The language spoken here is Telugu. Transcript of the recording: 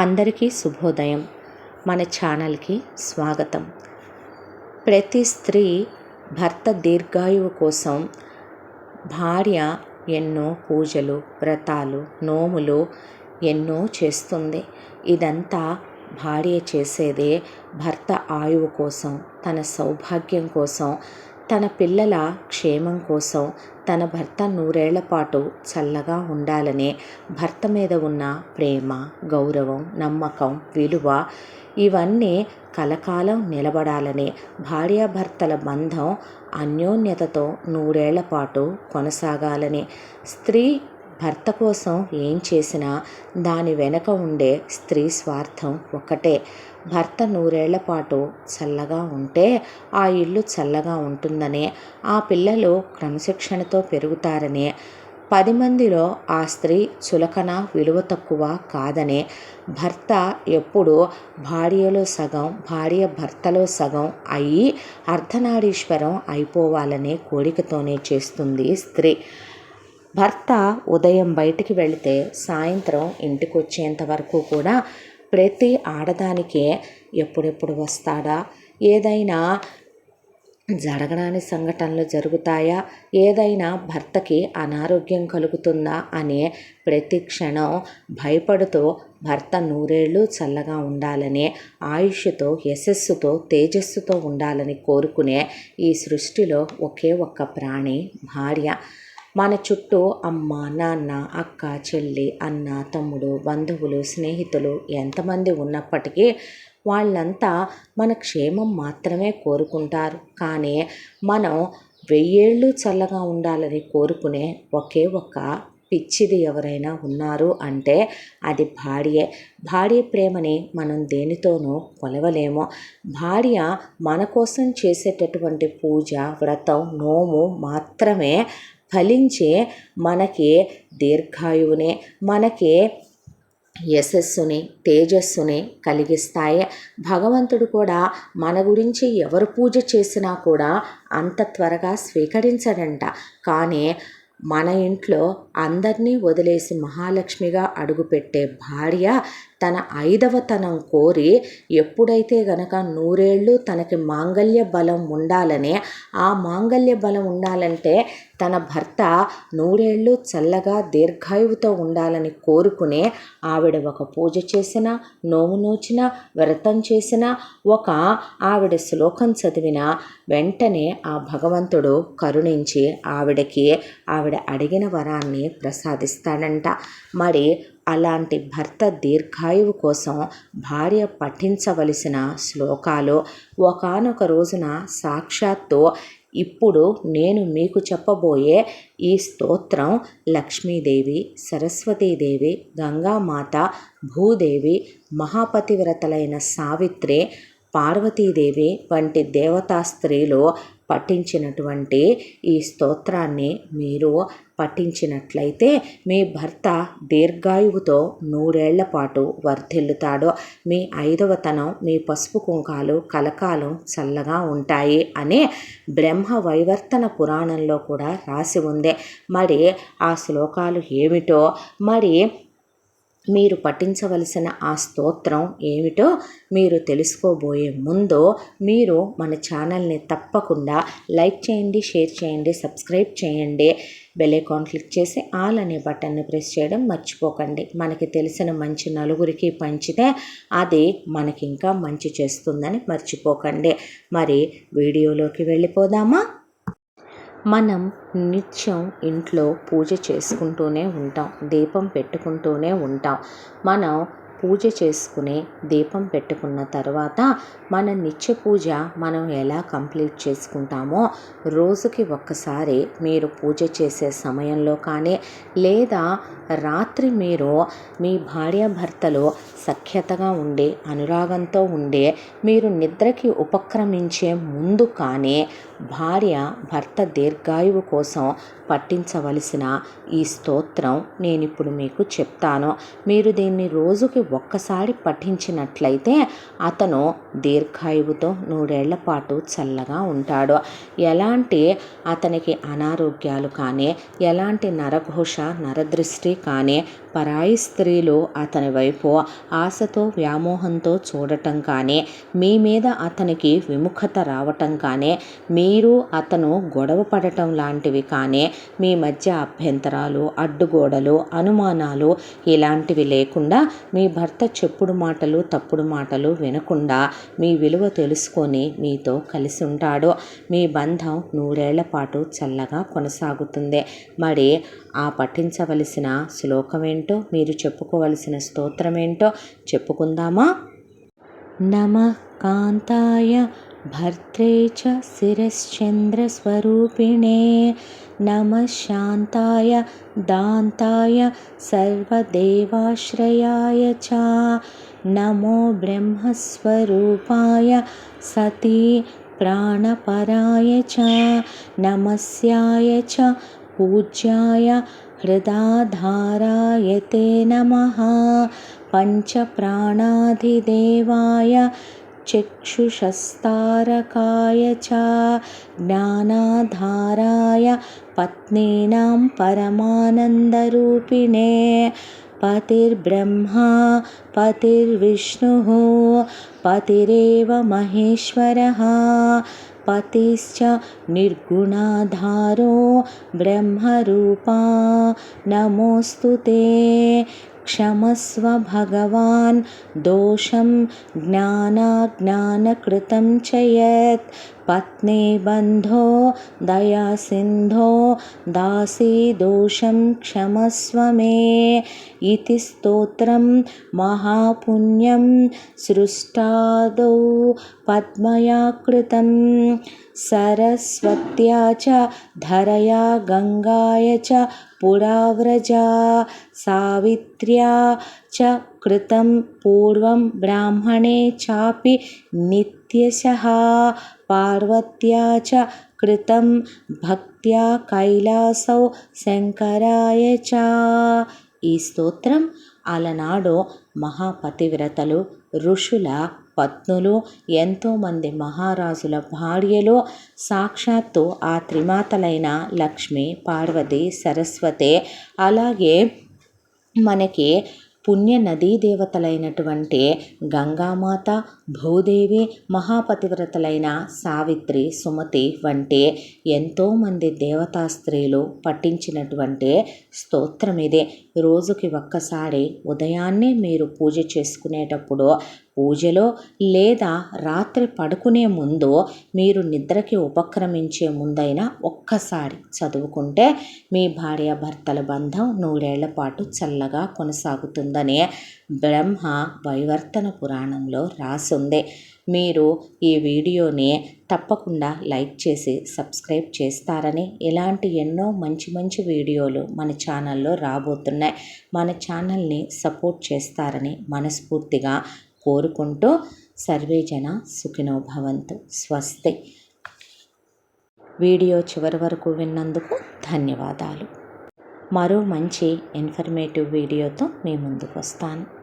అందరికీ శుభోదయం. మన ఛానల్కి స్వాగతం. ప్రతి స్త్రీ భర్త దీర్ఘాయువు కోసం భార్య ఎన్నో పూజలు వ్రతాలు నోములు ఎన్నో చేస్తుంది. ఇదంతా భార్య చేసేదే భర్త ఆయువు కోసం తన సౌభాగ్యం కోసం తన పిల్లల క్షేమం కోసం తన భర్త నూరేళ్ళ పాటు చల్లగా ఉండాలనే భర్త మీద ఉన్న ప్రేమ గౌరవం నమ్మకం విలువ ఇవన్నీ కలకాలం నిలబడాలని భార్యాభర్తల బంధం అన్యోన్యతతో నూరేళ్ళ పాటు కొనసాగాలని స్త్రీ భర్త కోసం ఏం చేసినా దాని వెనక ఉండే స్త్రీ స్వార్థం ఒకటే భర్త నూరేళ్ళ పాటు చల్లగా ఉంటే ఆ ఇల్లు చల్లగా ఉంటుందని ఆ పిల్లలు క్రమశిక్షణతో పెరుగుతారనే పది మందిలో ఆ స్త్రీ చులకన విలువ తక్కువ కాదని భర్త ఎప్పుడు భార్యలో సగం భార్య భర్తలో సగం అయి అర్ధనారీశ్వరం అయిపోవాలనే కోరికతోనే చేస్తుంది స్త్రీ. భర్త ఉదయం బయటికి వెళితే సాయంత్రం ఇంటికి వచ్చేంత వరకు కూడా ప్రతి ఆడదానికే ఎప్పుడెప్పుడు వస్తాడా? ఏదైనా జరగరాని సంఘటనలు జరుగుతాయా? ఏదైనా భర్తకి అనారోగ్యం కలుగుతుందా? అనే ప్రతి క్షణం భయపడుతూ భర్త నూరేళ్ళు చల్లగా ఉండాలని ఆయుష్తో యశస్సుతో తేజస్సుతో ఉండాలని కోరుకునే ఈ సృష్టిలో ఒకే ఒక్క ప్రాణి భార్య. మన చుట్టూ అమ్మ నాన్న అక్క చెల్లి అన్న తమ్ముడు బంధువులు స్నేహితులు ఎంతమంది ఉన్నప్పటికీ వాళ్ళంతా మన క్షేమం మాత్రమే కోరుకుంటారు. కానీ మనం వెయ్యేళ్ళు చల్లగా ఉండాలని కోరుకునే ఒకే ఒక్క పిచ్చిది ఎవరైనా ఉన్నారు అంటే అది భార్యే. భార్య ప్రేమని మనం దేనితోనూ కొలవలేము. భార్య మన కోసం చేసేటటువంటి పూజ వ్రతం నోము మాత్రమే ఫలించే మనకి దీర్ఘాయువునే మనకి యశస్సుని తేజస్సుని కలిగిస్తాయి. భగవంతుడు కూడా మన గురించి ఎవరు పూజ చేసినా కూడా అంత త్వరగా స్వీకరించడంట. కానీ మన ఇంట్లో అందరినీ వదిలేసి మహాలక్ష్మిగా అడుగుపెట్టే భార్య తన ఐదవతనం కోరి ఎప్పుడైతే గనక నూరేళ్ళు తనకి మాంగల్య బలం ఉండాలని ఆ మాంగల్య బలం ఉండాలంటే తన భర్త నూరేళ్ళు చల్లగా దీర్ఘాయువుతో ఉండాలని కోరుకునే ఆవిడ ఒక పూజ చేసిన నోము నోచిన వ్రతం చేసిన ఒక ఆవిడ శ్లోకం చదివిన వెంటనే ఆ భగవంతుడు కరుణించి ఆవిడకి ఆవిడ అడిగిన వరాన్ని ప్రసాదిస్తాడంట. మరి అలాంటి భర్త దీర్ఘాయువు కోసం భార్య పఠించవలసిన శ్లోకాలు ఒకనొక రోజున సాక్షాత్తు ఇప్పుడు నేను మీకు చెప్పబోయే ఈ స్తోత్రం లక్ష్మీదేవి సరస్వతీదేవి గంగామాత భూదేవి మహాపతివ్రతలైన సావిత్రి పార్వతీదేవి వంటి దేవతా స్త్రీలు పఠించినటువంటి ఈ స్తోత్రాన్ని మీరు పఠించినట్లయితే మీ భర్త దీర్ఘాయువుతో నూరేళ్ళ పాటు వర్ధిల్లుతాడు. మీ ఐదవతనం మీ పసుపు కుంకాలు కలకాలం చల్లగా ఉంటాయి అనే బ్రహ్మ వైవర్తన పురాణంలో కూడా రాసి ఉంది. మరి ఆ శ్లోకాలు ఏమిటో? మరి మీరు పఠించవలసిన ఆ స్తోత్రం ఏమిటో మీరు తెలుసుకోబోయే ముందు మీరు మన ఛానల్ని తప్పకుండా లైక్ చేయండి షేర్ చేయండి సబ్స్క్రైబ్ చేయండి. బెల్ ఐకాన్ క్లిక్ చేసి ఆల్ అనే బటన్ని ప్రెస్ చేయడం మర్చిపోకండి. మనకి తెలిసిన మంచి నలుగురికి పంచితే అది మనకి ఇంకా మంచి చేస్తుందని మర్చిపోకండి. మరి వీడియోలోకి వెళ్ళిపోదామా? మనం నిత్యం ఇంట్లో పూజ చేసుకుంటూనే ఉంటాం దీపం పెట్టుకుంటూనే ఉంటాం. మనం పూజ చేసుకుని దీపం పెట్టుకున్న తర్వాత మన నిత్య పూజ మనం ఎలా కంప్లీట్ చేసుకుంటామో రోజుకి ఒక్కసారి మీరు పూజ చేసే సమయంలో కానీ లేదా రాత్రి మీరు మీ భార్యాభర్తలు సఖ్యతగా ఉండే అనురాగంతో ఉండే మీరు నిద్రకి ఉపక్రమించే ముందు కానీ భార్య భర్త దీర్ఘాయువు కోసం పట్టించవలసిన ఈ స్తోత్రం నేను ఇప్పుడు మీకు చెప్తాను. మీరు దీన్ని రోజుకి ఒక్కసారి పఠించినట్లయితే అతను దీర్ఘాయువుతో నూరేళ్ళ పాటు చల్లగా ఉంటాడు. ఎలాంటి అతనికి అనారోగ్యాలు కానీ ఎలాంటి నరఘోష నరదృష్టి కానీ పరాయి స్త్రీలు అతని వైపు ఆశతో వ్యామోహంతో చూడటం కానీ మీ మీద అతనికి విముఖత రావటం కానీ మీరు అతను గొడవ పడటం లాంటివి కానీ మీ మధ్య అభ్యంతరాలు అడ్డుగోడలు అనుమానాలు ఇలాంటివి లేకుండా మీ భర్త చెప్పుడు మాటలు తప్పుడు మాటలు వినకుండా మీ విలువ తెలుసుకొని మీతో కలిసి ఉంటాడు. మీ బంధం నూరేళ్ళ పాటు చల్లగా కొనసాగుతుంది. మరి ఆ పఠించవలసిన శ్లోకమేంటో మీరు చెప్పుకోవలసిన స్తోత్రమేంటో చెప్పుకుందామా? నమ కాంతాయ भर्त्रे च शिरश्चन्द्रस्वरूपिणे नमः शान्ताय दान्ताय सर्वदेवाश्रयाय च। नमो ब्रह्मस्वरूपाय सती प्राणपराय च। नमस्याय च पूज्याय हृदाधाराय ते नमः। पञ्चप्राणाधिदेवाय चक्षुषस्तारकाय च ज्ञानाधाराय पत्नीनां परमानन्दरूपिणे पतिर्ब्रह्मा पतिर्विष्णुः पतिरेव महेश्वरः पतिश्च निर्गुणाधारो ब्रह्मरूपा। नमोऽस्तु ते क्षमस्व भगवान् दोषं ज्ञानाज्ञानकृतं च यत् पत्नीबन्धो दयासिन्धो दासी दोषं क्षमस्व मे इति स्तोत्रं महापुण्यं सृष्टादौ पद्मया कृतं सरस्वत्या च धरया गङ्गाय च पुराव्रजा सावित्र्या च कृतं पूर्वं ब्राह्मणे चापि नित्यशः पार्वत्या च कृतं भक्त्या कैलासौ शङ्कराय च। ఈ స్తోత్రం అలనాడు మహాపతివ్రతలు ఋషుల పత్నులు ఎంతోమంది మహారాజుల భార్యలు సాక్షాత్తు ఆ త్రిమాతలైన లక్ష్మి పార్వతి సరస్వతి అలాగే మనకి పుణ్య నదీ దేవతలైనటువంటి గంగామాత భూదేవి మహాపతివ్రతలైన సావిత్రి సుమతి వంటి ఎంతోమంది దేవతా స్త్రీలు పఠించినటువంటి స్తోత్రం ఇది రోజుకి ఒక్కసారి ఉదయాన్నే మీరు పూజ చేసుకునేటప్పుడు పూజలో లేదా రాత్రి పడుకునే ముందు మీరు నిద్రకి ఉపక్రమించే ముందైనా ఒక్కసారి చదువుకుంటే మీ భార్యాభర్తల బంధం నూరేళ్ళ పాటు చల్లగా కొనసాగుతుందని బ్రహ్మ వైవర్తన పురాణంలో రాసుంది. మీరు ఈ వీడియోని తప్పకుండా లైక్ చేసి సబ్స్క్రైబ్ చేస్తారని ఇలాంటి ఎన్నో మంచి మంచి వీడియోలు మన ఛానల్లో రాబోతున్నాయి. మన ఛానల్ని సపోర్ట్ చేస్తారని మనస్ఫూర్తిగా కోరుకుంటూ సర్వే జన సుఖినో భవంతు. స్వస్తి. వీడియో చివరి వరకు విన్నందుకు ధన్యవాదాలు. మరో మంచి ఇన్ఫర్మేటివ్ వీడియోతో మీ ముందుకు వస్తాను.